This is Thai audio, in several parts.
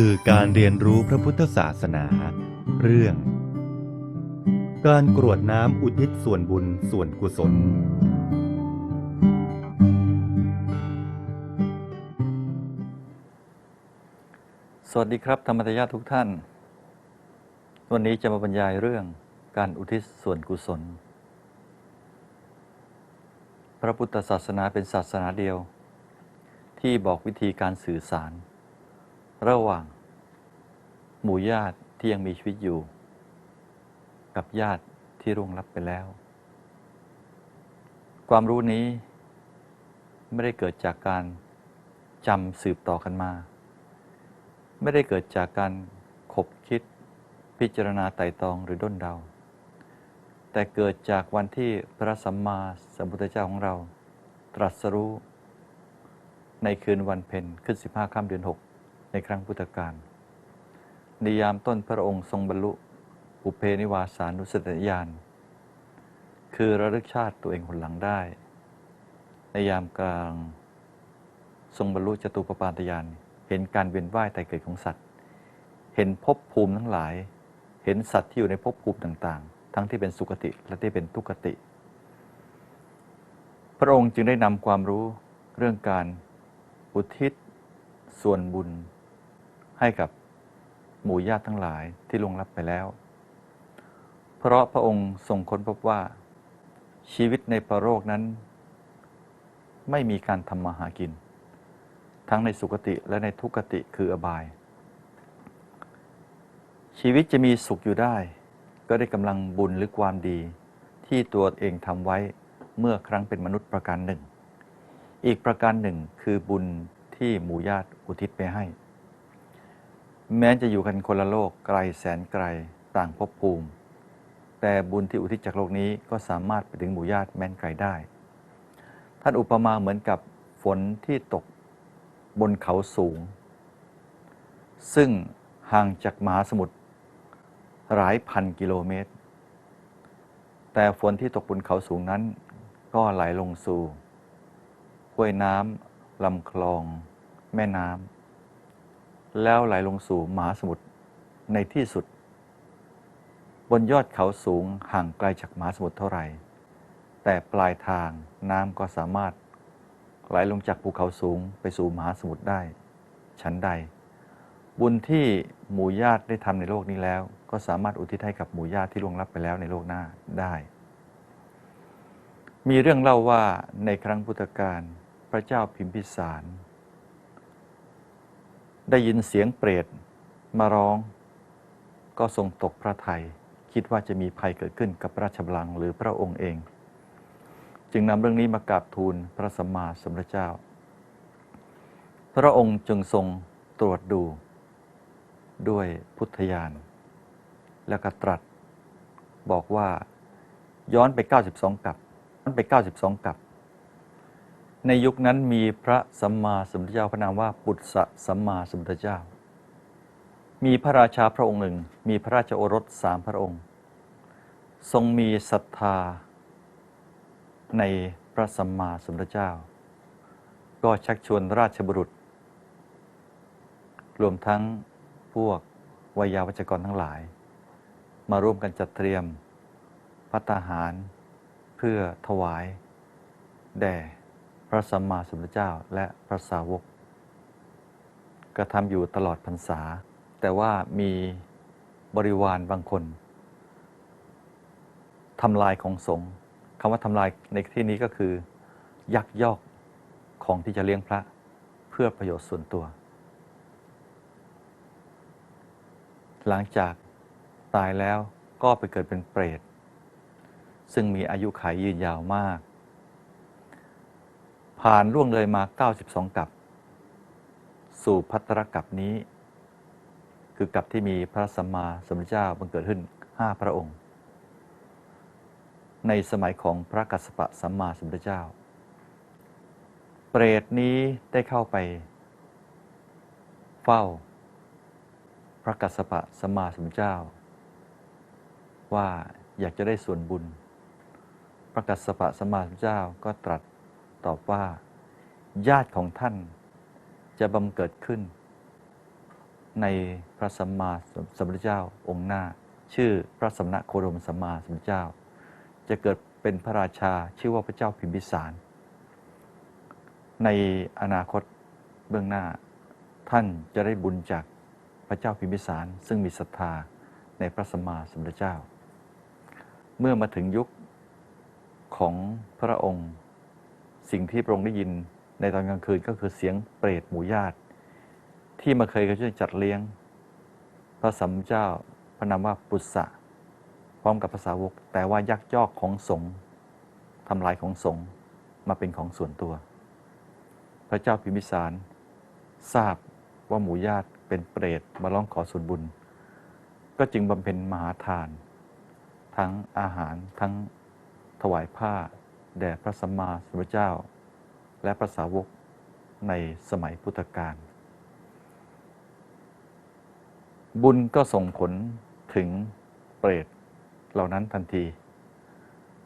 สื่อการเรียนรู้พระพุทธศาสนา เรื่อง การกรวดน้ำอุทิศส่วนบุญส่วนกุศล สวัสดีครับ ธรรมทายาททุกท่าน วันนี้จะมาบรรยายเรื่องการอุทิศส่วนกุศล พระพุทธศาสนาเป็นศาสนาเดียว ที่บอกวิธีการสื่อสาร ระหว่าง หมู่ญาติที่ยังมีชีวิตอยู่ กับญาติที่ร่วงลับไปแล้ว ความรู้นี้ไม่ได้เกิดจากการจำสืบต่อกันมา ไม่ได้เกิดจากการขบคิดพิจารณาไต่ตรองหรือด้นเดา แต่เกิดจากวันที่พระสัมมาสัมพุทธเจ้าของเรา ตรัสรู้ ในคืนวันเพ็ญขึ้น 15 ค่ำเดือน 6 ในครั้งพุทธกาลในยามต้นพระองค์ทรงบรรลุ อุเพนิวาสานุสติญาณ คือระลึกชาติตัวเองคนหลังได้ ในยามกลางทรงบรรลุจตุปปาตญาณเห็นการเวียนว่ายแต่เกิดของสัตว์ เห็นภพภูมิทั้งหลาย เห็นสัตว์ที่อยู่ในภพภูมิต่างๆ ทั้งที่เป็นสุคติและที่เป็นทุกติ พระองค์จึงได้นำความรู้เรื่องการอุทิศส่วนบุญ ให้กับหมู่ญาติทั้งหลายที่ลงลับไปแล้ว เพราะพระองค์ทรงค้นพบว่า ชีวิตในประโลกนั้น ไม่มีการทำมาหากิน ทั้งในสุคติและในทุกติคืออบาย ชีวิตจะมีสุขอยู่ได้ ก็ได้กำลังบุญหรือความดี ที่ตัวเองทำไว้เมื่อครั้งเป็นมนุษย์ประการหนึ่ง อีกประการหนึ่งคือบุญที่หมู่ญาติอุทิศไปให้ แม้จะอยู่กันคนละโลกไกลแสนไกลต่างภพภูมิ แต่บุญที่อุทิศจากโลกนี้ก็สามารถไปถึงหมู่ญาติแม้นไกลได้ ท่านอุปมาเหมือนกับฝนที่ตกบนเขาสูง ซึ่งห่างจากมหาสมุทรหลายพันกิโลเมตร แต่ฝนที่ตกบนเขาสูงนั้น ก็ไหลลงสู่ห้วยน้ำลำคลอง แม่น้ำ แล้วไหลลงสู่มหาสมุทรในที่สุด บนยอดเขาสูงห่างไกลจากมหาสมุทรเท่าไหร่ แต่ปลายทางน้ำก็สามารถ ไหลลงจากภูเขาสูงไปสู่มหาสมุทรได้ ชั้นใด บุญที่หมู่ญาติได้ทำในโลกนี้แล้ว ก็สามารถอุทิศให้กับหมู่ญาติที่ล่วงลับไปแล้วในโลกหน้าได้ มีเรื่องเล่าว่าในครั้งพุทธกาลพระเจ้าพิมพิสาร ได้ยินเสียงเปรตมาร้อง ก็ทรงตกพระทยัยคิดว่าจะมีภัยเกิดขึ้นกับพระราชบัลลังก์หรือพระองค์เอง จึงนำเรื่องนี้มากราบทูลพระสัมมาสัมพุทธเจ้า พระองค์จึงทรงตรวจดู ด้วยพุทธญาณแล้วก็ตรัส บอกว่าย้อนไป 92 กับย้อนไป 92 กับ ในยุคนั้นมีพระสัมมาสัมพุทธเจ้าพระนามว่าปุตสะสัมมาสัมพุทธเจ้า มีพระราชาพระองค์หนึ่ง มีพระราชโอรสสามพระองค์ ทรงมีศรัทธา ในพระสัมมาสัมพุทธเจ้า ก็ชักชวนราชบุรุษ รวมทั้งพวกวายาวัจกรทั้งหลาย มาร่วมกันจัดเตรียมพัตาหาร เพื่อถวาย แด่ ระสัมมาสัมพุทธเจ้าและพระสาวก กระทำอยู่ตลอดพรรษา แต่ว่ามีบริวารบางคนทำลายของสงฆ์คำว่าทำลายในที่นี้ก็คือ ยักยอกของที่จะเลี้ยงพระเพื่อประโยชน์ส่วนตัว หลังจากตายแล้วก็ไปเกิดเป็นเปรต ซึ่งมีอายุขัยยืนยาวมาก ผ่านล่วงเลยมา 92 กับ สู่พัตตรกับนี้ คือกับที่มีพระสัมมาสัมพุทธเจ้าบังเกิดขึ้น 5 พระองค์ ในสมัยของพระกัสสปะสัมมาสัมพุทธเจ้า เปรตนี้ได้เข้าไป เฝ้า พระกัสสปะสัมมาสัมพุทธเจ้า ว่าอยากจะได้ส่วนบุญ พระกัสสปะสัมมาสัมพุทธเจ้าก็ตรัส ตอบว่า ญาติของท่านจะบังเกิดขึ้น ในพระสัมมาสัมพุทธเจ้าองค์หน้า ชื่อพระสมณโคดมสัมมาสัมพุทธเจ้า จะเกิดเป็นพระราชาชื่อว่าพระเจ้าพิมพิสาร ในอนาคตเบื้องหน้า ท่านจะได้บุญจากพระเจ้าพิมพิสาร ซึ่งมีศรัทธาในพระสัมมาสัมพุทธเจ้า เมื่อมาถึงยุคของพระองค์ สิ่งที่พระองค์ได้ยินในตอนกลางคืนก็คือเสียงเปรตหมู่ญาติ ที่มาเคยก็ช่วยจัดเลี้ยง พระสัมมเจ้าพระนามว่าปุษะพร้อมกับภาษาวก แต่ว่ายักยอกของสงฆ์ทำลายของสงฆ์มาเป็นของส่วนตัว พระเจ้าพิมิสาร ทราบว่าหมู่ญาติเป็นเปรตมาร้องขอส่วนบุญ ก็จึงบำเพ็ญมหาทาน ทั้งอาหารทั้งถวายผ้า แด่พระสัมมาสัมพุทธเจ้า และพระสาวกในสมัยพุทธกาลบุญก็ส่งผลถึงเปรตเหล่านั้นทันที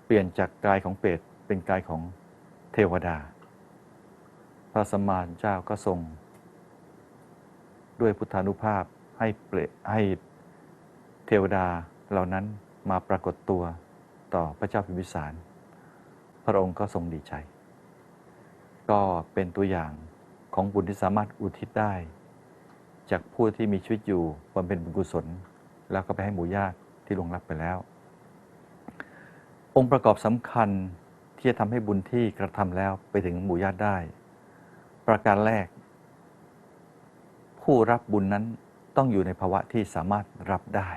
เปลี่ยนจากกายของเปรตเป็นกายของเทวดา พระสัมมาสัมพุทธเจ้าก็ทรงด้วยพุทธานุภาพให้เปรตให้เทวดาเหล่านั้นมาปรากฏตัวต่อพระเจ้าพิมพิสาร ระองค์ก็ทรงดีใจ ก็เป็นตัวอย่างของบุญที่สามารถอุทิศได้ จากผู้ที่มีชีวิตอยู่บำเพ็ญบุญกุศล แล้วก็ไปให้หมู่ญาติที่ลงรับไปแล้ว องค์ประกอบสำคัญที่จะทำให้บุญที่กระทำแล้วไปถึงหมู่ญาติได้ ประการแรก ผู้รับบุญนั้นต้องอยู่ในภาวะที่สามารถรับได้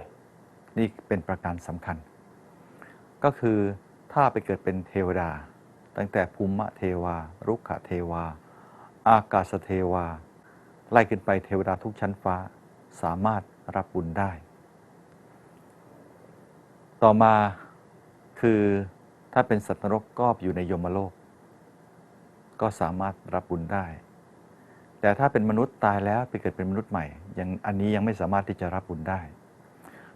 นี่เป็นประการสำคัญ ก็คือ ถ้าไปเกิดเป็นเทวดา ตั้งแต่ภูมิเทวา รุกขเทวา อากาศเทวา ไล่ขึ้นไปเทวดาทุกชั้นฟ้าสามารถรับบุญได้ ต่อมาคือถ้าเป็นสัตว์นรกก็อยู่ในยมโลก ก็สามารถรับบุญได้ แต่ถ้าเป็นมนุษย์ตายแล้วไปเกิดเป็นมนุษย์ใหม่ยังอันนี้ยังไม่สามารถที่จะรับบุญได้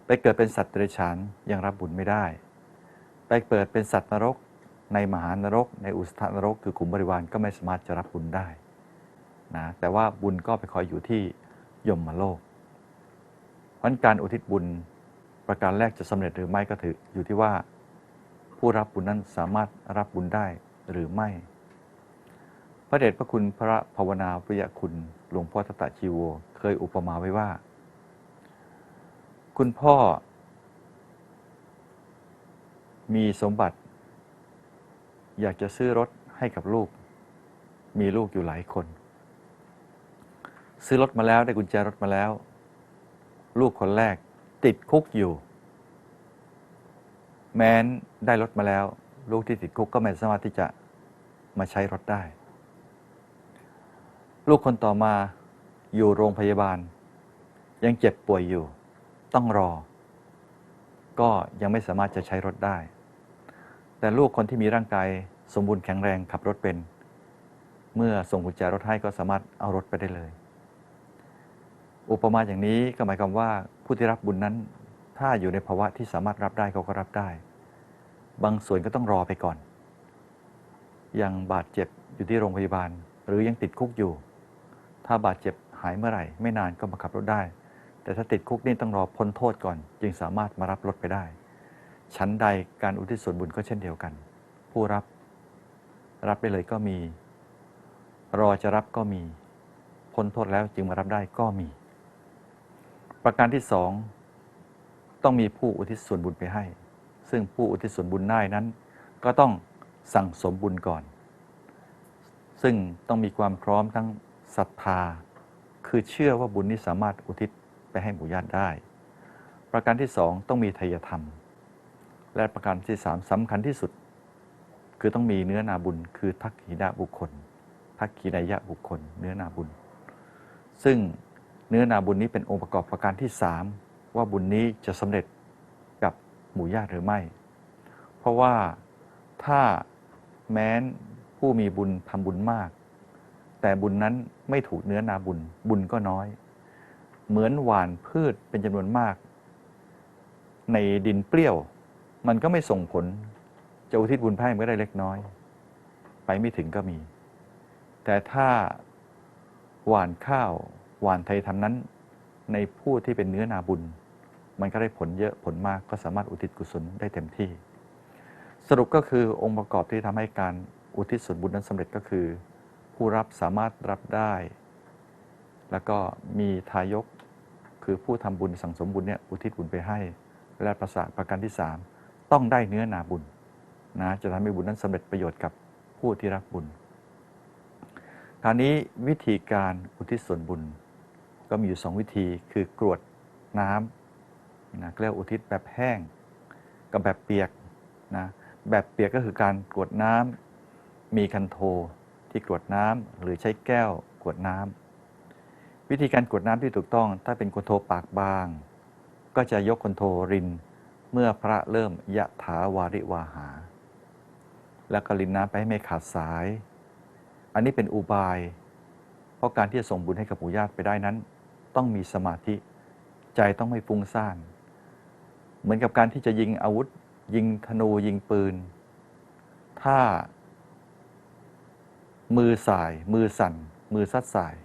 ไปเกิดเป็นสัตว์เดรัจฉานยังรับบุญไม่ได้ ไปเกิดเป็นสัตว์นรก ในมหานรก ในอุสธนรก คือกลุ่มบริวารก็ไม่สามารถจะรับบุญได้นะแต่ว่าบุญก็ไปคอยอยู่ที่ยมโลกเพราะการอุทิศบุญประการแรกจะสำเร็จหรือไม่ก็ถืออยู่ที่ว่า ผู้รับบุญนั้นสามารถรับบุญได้หรือไม่ พระเดชพระคุณพระภาวนาวิยคุณหลวงพ่อตตะชีโว เคยอุปมาไว้ว่า คุณพ่อ มีสมบัติ อยากจะซื้อรถให้กับลูก มีลูกอยู่หลายคน ซื้อรถมาแล้วได้กุญแจรถมาแล้ว ลูกคนแรกติดคุกอยู่ แม้นได้รถมาแล้ว ลูกที่ติดคุกก็ไม่สามารถที่จะมาใช้รถได้ ลูกคนต่อมาอยู่โรงพยาบาล ยังเจ็บป่วยอยู่ ต้องรอ ก็ยังไม่สามารถจะใช้รถได้ แต่ลูกคนที่มีร่างกายสมบูรณ์แข็งแรงขับรถเป็น เมื่อส่งกุญแจรถให้ก็สามารถเอารถไปได้เลย อุปมาอย่างนี้ก็หมายความว่าผู้ที่รับบุญนั้น ถ้าอยู่ในภาวะที่สามารถรับได้เขาก็รับได้ บางส่วนก็ต้องรอไปก่อน ยังบาดเจ็บอยู่ที่โรงพยาบาล หรือยังติดคุกอยู่ ถ้าบาดเจ็บหายเมื่อไหร่ ไม่นานก็มาขับรถได้ แต่ถ้าติดคุกนี่ต้องรอพ้นโทษก่อน จึงสามารถมารับรถไปได้ ชั้นใดการอุทิศส่วนบุญก็เช่นเดียวกัน ผู้รับ รับได้เลยก็มี รอจะรับก็มี พ้นโทษแล้วจึงมารับได้ก็มี ประการที่สองต้องมีผู้อุทิศส่วนบุญไปให้ ซึ่งผู้อุทิศส่วนบุญได้นั้น ก็ต้องสั่งสมบุญก่อน ซึ่งต้องมีความพร้อมทั้งศรัทธา คือเชื่อว่าบุญนี้สามารถอุทิศไปให้หมู่ญาติได้ ประการที่สองต้องมีทายธรรม และประการที่สามสำคัญที่สุด คือต้องมีเนื้อนาบุญ คือทักขีนาบุคคลทักขีนายะบุคคล เนื้อนาบุญ ซึ่งเนื้อนาบุญนี้เป็นองค์ประกอบประการที่สามว่าบุญนี้จะสำเร็จกับหมู่ญาติหรือไม่ เพราะว่าถ้าแม้นผู้มีบุญทำบุญมาก แต่บุญนั้นไม่ถูกเนื้อนาบุญ บุญก็น้อย เหมือนหว่านพืชเป็นจำนวนมาก ในดินเปรี้ยว มันก็ไม่ส่งผล จะอุทิศบุญให้มันก็ได้เล็กน้อย ไปไม่ถึงก็มี แต่ถ้าหวานข้าวหวานไทยทำนั้น ในผู้ที่เป็นเนื้อนาบุญ มันก็ได้ผลเยอะผลมากก็สามารถอุทิศกุศลได้เต็มที่ สรุปก็คือองค์ประกอบที่ทำให้การอุทิศส่วนบุญนั้นสำเร็จก็คือ ผู้รับสามารถรับได้ แล้วก็มีทายกคือผู้ทำบุญสั่งสมบุญเนี่ยอุทิศบุญไปให้ และประสาประการที่3 ต้องได้เนื้อนาบุญนะจะทำให้บุญนั้นสำเร็จประโยชน์กับผู้ที่รับบุญคราวนี้วิธีการอุทิศส่วนบุญ ก็มีอยู่สองวิธีคือกรวดน้ำนะเรียกว่าอุทิศแบบแห้งกับแบบเปียกนะแบบเปียกก็คือการกรวดน้ำมีคันโทที่กรวดน้ำหรือใช้แก้วกรวดน้ำวิธีการกรวดน้ำที่ถูกต้อง ถ้าเป็นคนโทปากบาง ก็จะยกคนโทริน เมื่อพระเริ่มยะถาวาริวาหา แล้วก็รินน้ำไปให้ไม่ขาดสาย อันนี้เป็นอุบาย เพราะการที่จะส่งบุญให้กับปู่ญาติไปได้นั้น ต้องมีสมาธิ ใจต้องไม่ฟุ้งซ่าน เหมือนกับการที่จะยิงอาวุธ ยิงธนูยิงปืน ถ้า มือสาย มือสั่น มือซัดสาย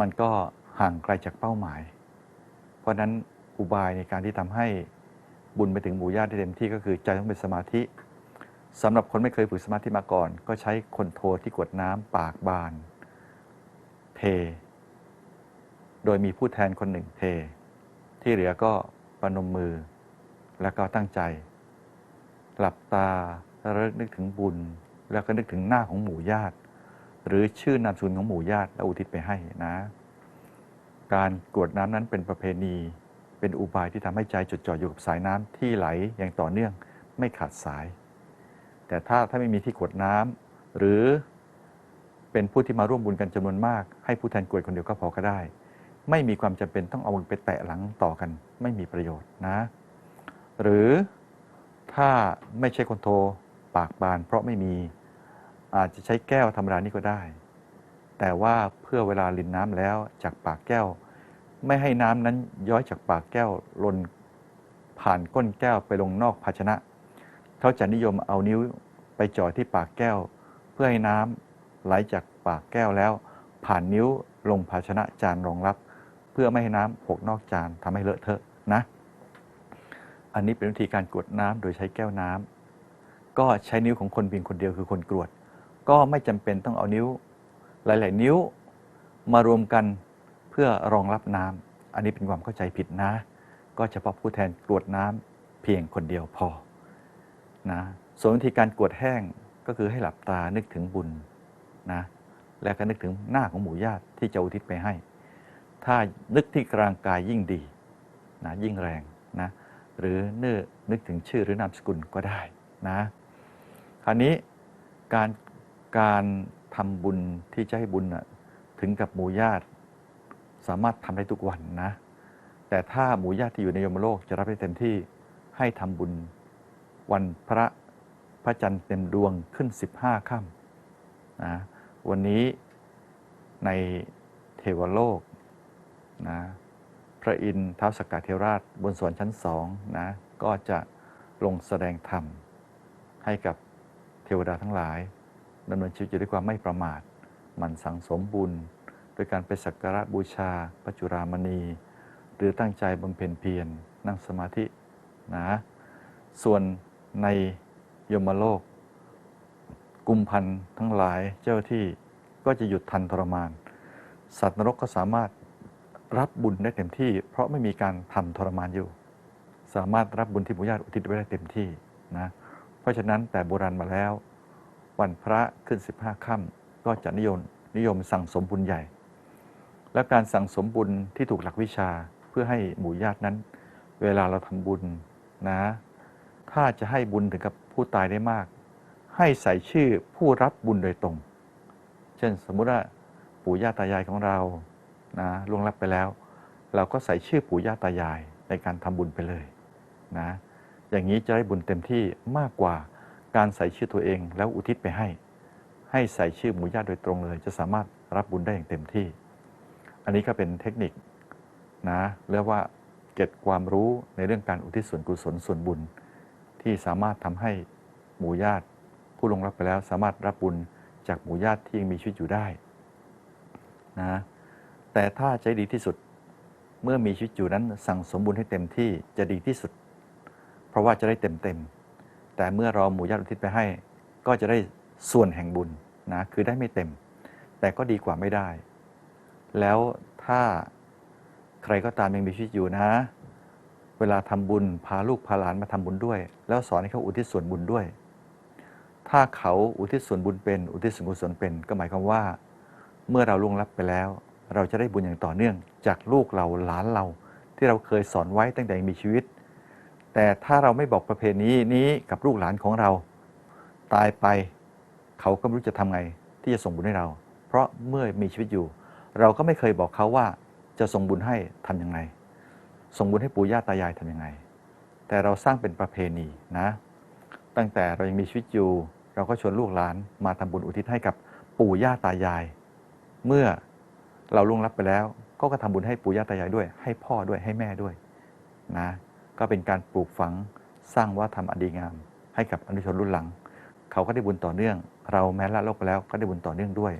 มันก็ห่างไกลจากเป้าหมาย เพราะฉะนั้นอุบายในการที่ทำให้ บุญไปถึงหมู่ญาติได้เต็มที่ก็คือใจต้องเป็นสมาธิสำหรับคนไม่เคยฝึกสมาธิมาก่อน ก็ใช้คนโทที่กวดน้ำปากบาน เท โดยมีผู้แทนคนหนึ่งเท ที่เหลือก็ประนมมือ แล้วก็ตั้งใจ หลับตาแล้วระลึกนึกถึงบุญ แล้วก็นึกถึงหน้าของหมู่ญาติ หรือชื่อนามสกุลของหมู่ญาติแล้วอุทิศไปให้นะ การกวดน้ำนั้นเป็นประเพณี เป็นอุบายที่ทำให้ใจจดจ่ออยู่กับสายน้ำที่ไหลอย่างต่อเนื่องไม่ขาดสาย แต่ถ้าถ้าไม่มีที่กวดน้ำหรือเป็นผู้ที่มาร่วมบุญกันจำนวนมาก ให้ผู้แทนกวดคนเดียวก็พอก็ได้ ไม่มีความจำเป็นต้องเอามือไปแตะหลังต่อกัน ไม่มีประโยชน์นะ หรือถ้าไม่ใช่คนโทรปากบาน เพราะไม่มีอาจจะใช้แก้วธรรมดานี่ก็ได้ แต่ว่าเพื่อเวลาลินน้ำแล้วจากปากแก้ว ไม่ให้น้ำนั้นย้อยจากปากแก้วลนผ่านก้นแก้วไปลงนอกภาชนะ เขาจะนิยมเอานิ้วไปจ่อที่ปากแก้ว เพื่อให้น้ำไหลจากปากแก้วแล้ว ผ่านนิ้วลงภาชนะจานรองรับ เพื่อไม่ให้น้ำหกนอกจานทำให้เลอะเทอะนะ อันนี้เป็นวิธีการกรวดน้ำโดยใช้แก้วน้ำก็ใช้นิ้วของคนเพียงคนเดียวคือคนกรวด ก็ไม่จำเป็นต้องเอานิ้ว หลาย ๆ นิ้วมารวมกัน พื่อรองรับน้ำอันนี้เป็นความเข้าใจผิดนะ ก็เฉพาะผู้แทนกรวดน้ำเพียงคนเดียวพอนะส่วนวิธีการกรวดแห้งก็คือให้หลับตานึกถึงบุญนะแล้วก็นึกถึงหน้าของหมู่ญาติที่จะอุทิศไปให้ ถ้านึกที่กลางกายยิ่งดีนะยิ่งแรงนะหรือเนื้อนึกถึงชื่อหรือนามสกุลก็ได้นะคราวนี้การการทำบุญที่จะให้บุญถึงกับหมู่ญาติ สามารถทำได้ทุกวันนะ แต่ถ้าหมู่ญาติที่อยู่ในยมโลกจะรับได้เต็มที่ให้ทำบุญ วันพระพระจันทร์เต็มดวงขึ้น 15ค่ำนะวันนี้ในเทวโลกนะพระอินทร์ท้าวสกกัดเทวราชบนสวรรค์ชั้นสองนะก็จะลงแสดงธรรม ให้กับเทวดาทั้งหลายดำเนินชีวิตอยู่ด้วยความไม่ประมาท มันสังสมบุญ โดยการไปสักการะบูชาพระจุรามณี หรือตั้งใจบำเพ็ญเพียรนั่งสมาธินะส่วนในยมโลก กุมพันธ์ทั้งหลายเจ้าที่ก็จะหยุดทันทรมาน สัตว์นรกก็สามารถรับบุญได้เต็มที่ เพราะไม่มีการทำทรมานอยู่ สามารถรับบุญที่บุญญาติอุทิศไว้ได้เต็มที่นะเพราะฉะนั้นแต่โบราณมาแล้ว วันพระขึ้น 15ค่ำก็จะนิยมนิยมสั่งสมบุญใหญ่ และการสั่งสมบุญที่ถูกหลักวิชาเพื่อให้หมู่ญาตินั้น เวลาเราทำบุญนะ ถ้าจะให้บุญถึงกับผู้ตายได้มาก ให้ใส่ชื่อผู้รับบุญโดยตรง เช่นสมมุติว่าปู่ย่าตายายของเรานะล่วงลับไปแล้ว เราก็ใส่ชื่อปู่ย่าตายายในการทำบุญไปเลยนะอย่างนี้จะได้บุญเต็มที่มากกว่าการใส่ชื่อตัวเองแล้วอุทิศไปให้ ให้ใส่ชื่อหมู่ญาติโดยตรงเลย จะสามารถรับบุญได้อย่างเต็มที่ อันนี้ก็เป็นเทคนิคนะเรียกว่าเก็บความรู้ในเรื่องการอุทิศส่วนกุศลส่วนบุญ ที่สามารถทำให้หมู่ญาติ ผู้ลงรับไปแล้วสามารถรับบุญจากหมู่ญาติที่ยังมีชีวิตอยู่ได้นะแต่ถ้าใจดีที่สุดเมื่อมีชีวิตอยู่นั้นสั่งสมบุญให้เต็มที่จะดีที่สุด เพราะว่าจะได้เต็มเต็มแต่เมื่อเราหมู่ญาติอุทิศไปให้ ก็จะได้ส่วนแห่งบุญนะคือได้ไม่เต็ม แต่ก็ดีกว่าไม่ได้ แล้วถ้าใครก็ตามยังมีชีวิตอยู่นะ เวลาทำบุญพาลูกพาหลานมาทำบุญด้วย แล้วสอนให้เขาอุทิศส่วนบุญด้วย ถ้าเขาอุทิศส่วนบุญเป็น อุทิศส่วนกุศลเป็น ก็หมายความว่า เมื่อเราล่วงลับไปแล้ว เราจะได้บุญอย่างต่อเนื่อง จากลูกเราหลานเรา ที่เราเคยสอนไว้ตั้งแต่ยังมีชีวิต แต่ถ้าเราไม่บอกประเพณีนี้กับลูกหลานของเรา ตายไป เขาก็ไม่รู้จะทำไงที่จะส่งบุญให้เรา เพราะเมื่อมีชีวิตอยู่ เราก็ไม่เคยบอกเขาว่าจะส่งบุญให้ทำยังไง ส่งบุญให้ปู่ย่าตายายทำยังไง แต่เราสร้างเป็นประเพณีนะ ตั้งแต่เรายังมีชีวิตอยู่ เราก็ชวนลูกหลานมาทำบุญอุทิศให้กับปู่ย่าตายาย เมื่อเราล่วงลับไปแล้ว ก็ก็ทำบุญให้ปู่ย่าตายายด้วย ให้พ่อด้วยให้แม่ด้วยนะก็เป็นการปลูกฝังสร้างวัฒนธรรมอันดีงาม ให้กับอนุชนรุ่นหลัง เขาก็ได้บุญต่อเนื่อง เราแม้ละโลกไปแล้วก็ได้บุญต่อเนื่องด้วย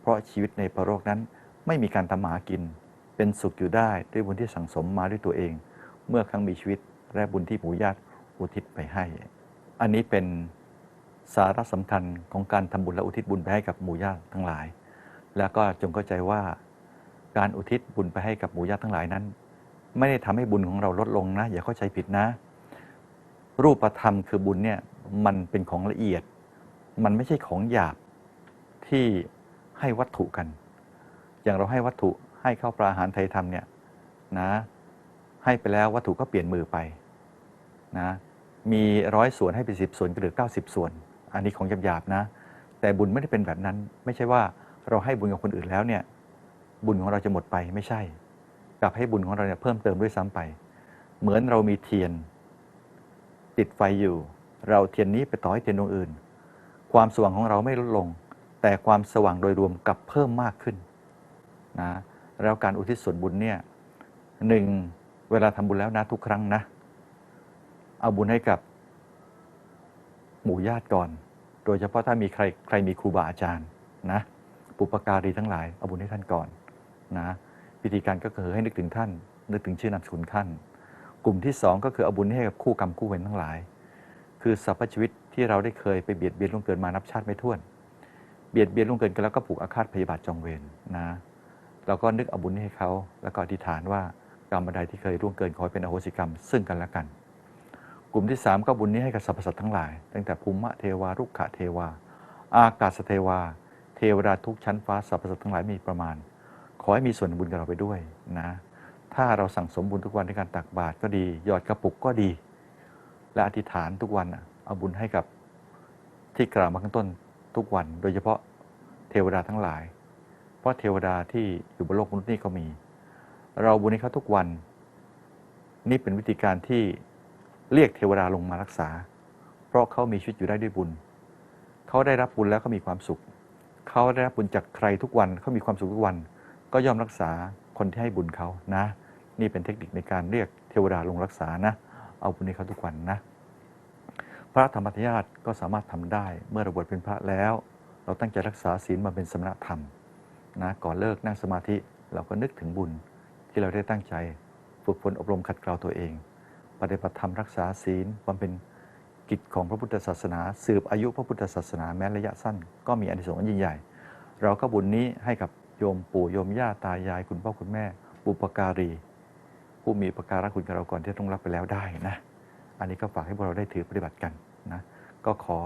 เพราะชีวิตในประโลกนั้น ไม่มีการทำหมากิน เป็นสุขอยู่ได้ด้วยบุญที่สั่งสมมาด้วยตัวเอง เมื่อครั้งมีชีวิตและบุญที่ปู่ย่าอุทิศไปให้ อันนี้เป็นสาระสำคัญของการทำบุญและอุทิศบุญไปให้กับหมู่ญาติทั้งหลาย แล้วก็จงเข้าใจว่าการอุทิศบุญไปให้กับหมู่ญาติทั้งหลายนั้น ไม่ได้ทำให้บุญของเราลดลงนะ อย่าเข้าใจผิดนะ รูปธรรมคือบุญเนี่ยมันเป็นของละเอียด มันไม่ใช่ของหยาบที่ให้วัตถุกัน อย่างเราให้วัตถุให้ข้าวปลาอาหารไทยทำเนี่ยนะให้ไปแล้ววัตถุก็เปลี่ยนมือไปนะมีร้อยส่วนให้ไปสิบส่วนก็เหลือเก้าสิบส่วน อันนี้ของหยาบๆนะ แต่บุญไม่ได้เป็นแบบนั้น ไม่ใช่ว่าเราให้บุญกับคนอื่นแล้วเนี่ยบุญของเราจะหมดไปไม่ใช่กลับให้บุญของเราเนี่ยเพิ่มเติมด้วยซ้ำไป เหมือนเรามีเทียน ติดไฟอยู่ เราเทียนนี้ไปต่อให้เทียนดวงอื่น ความสว่างของเราไม่ลดลง แต่ความสว่างโดยรวมกลับเพิ่มมากขึ้น นะแล้วการอุทิศส่วนบุญเนี่ยหนึ่งเวลาทำบุญแล้วนะทุกครั้งนะ เอาบุญให้กับหมู่ญาติก่อน โดยเฉพาะถ้ามีใครใครมีครูบาอาจารย์นะปุปการีทั้งหลายเอาบุญให้ท่านก่อนนะวิธีการก็คือให้นึกถึงท่าน นึกถึงชื่อนามสกุลท่าน กลุ่มที่สองก็คือเอาบุญให้กับคู่กรรมคู่เวรทั้งหลาย คือสรรพชีวิตที่เราได้เคยไปเบียดเบียนล่วงเกินมานับชาติไม่ถ้วน เบียดเบียนล่วงเกินกันแล้วก็ผูกอาฆาตพยาบาทจองเวรนะ เราก็นึกเอาบุญนี้ให้เขา แล้วก็อธิษฐานว่ากรรมใดที่เคยล่วงเกินขอให้เป็นอโหสิกรรม ซึ่งกันและกัน กลุ่มที่ 3 ก็บุญนี้ให้กับสรรพสัตว์ทั้งหลาย ตั้งแต่ภูมิเทวารุกขเทวา อากาศเทวา เทวดาทุกชั้นฟ้าสรรพสัตว์ทั้งหลายมีประมาณ ขอให้มีส่วนบุญกับเราไปด้วยนะ ถ้าเราสั่งสมบุญทุกวันในการตักบาตรก็ดี หยอดกระปุกก็ดี และอธิษฐานทุกวันน่ะเอาบุญให้กับที่กล่าวมาข้างต้นทุกวัน โดยเฉพาะเทวดาทั้งหลาย เพราะเทวดาที่อยู่บนโลกมนุษย์นี่ก็มี เราบุญให้เขาทุกวัน นี่เป็นวิธีการที่เรียกเทวดาลงมารักษา เพราะเขามีชีวิตอยู่ได้ด้วยบุญ เขาได้รับบุญแล้วเขามีความสุข เขาได้รับบุญจากใครทุกวันเขามีความสุขทุกวัน ก็ย่อมรักษาคนที่ให้บุญเขานะ นี่เป็นเทคนิคในการเรียกเทวดาลงรักษานะ เอาบุญให้เขาทุกวันนะ พระธรรมทายาตก็สามารถทำได้ เมื่อเราบวชเป็นพระแล้ว เราตั้งใจรักษาศีลมาเป็นสมณธรรม นะก่อนเลิกนั่งสมาธิเราก็นึกถึงบุญที่เราได้ตั้งใจ ฝึกฝนอบรมขัดเกลาตัวเอง ปฏิบัติธรรมรักษาศีลบำเพ็ญกิจของพระพุทธศาสนา สืบอายุพระพุทธศาสนาแม้ระยะสั้น ก็มีอานิสงส์อันยิ่งใหญ่ เราก็บุญนี้ให้กับโยมปู่โยมย่าตายายคุณพ่อคุณแม่ บุปการี ผู้มีอุปการะคุณกับเราก่อนที่ต้องรับไปแล้วได้นะ อันนี้ก็ฝากให้พวกเราได้ถือปฏิบัติกันนะก็ขอ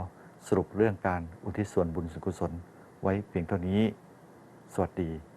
สรุปเรื่องการอุทิศส่วนบุญส่วนกุศลไว้เพียงเท่านี้ สวัสดี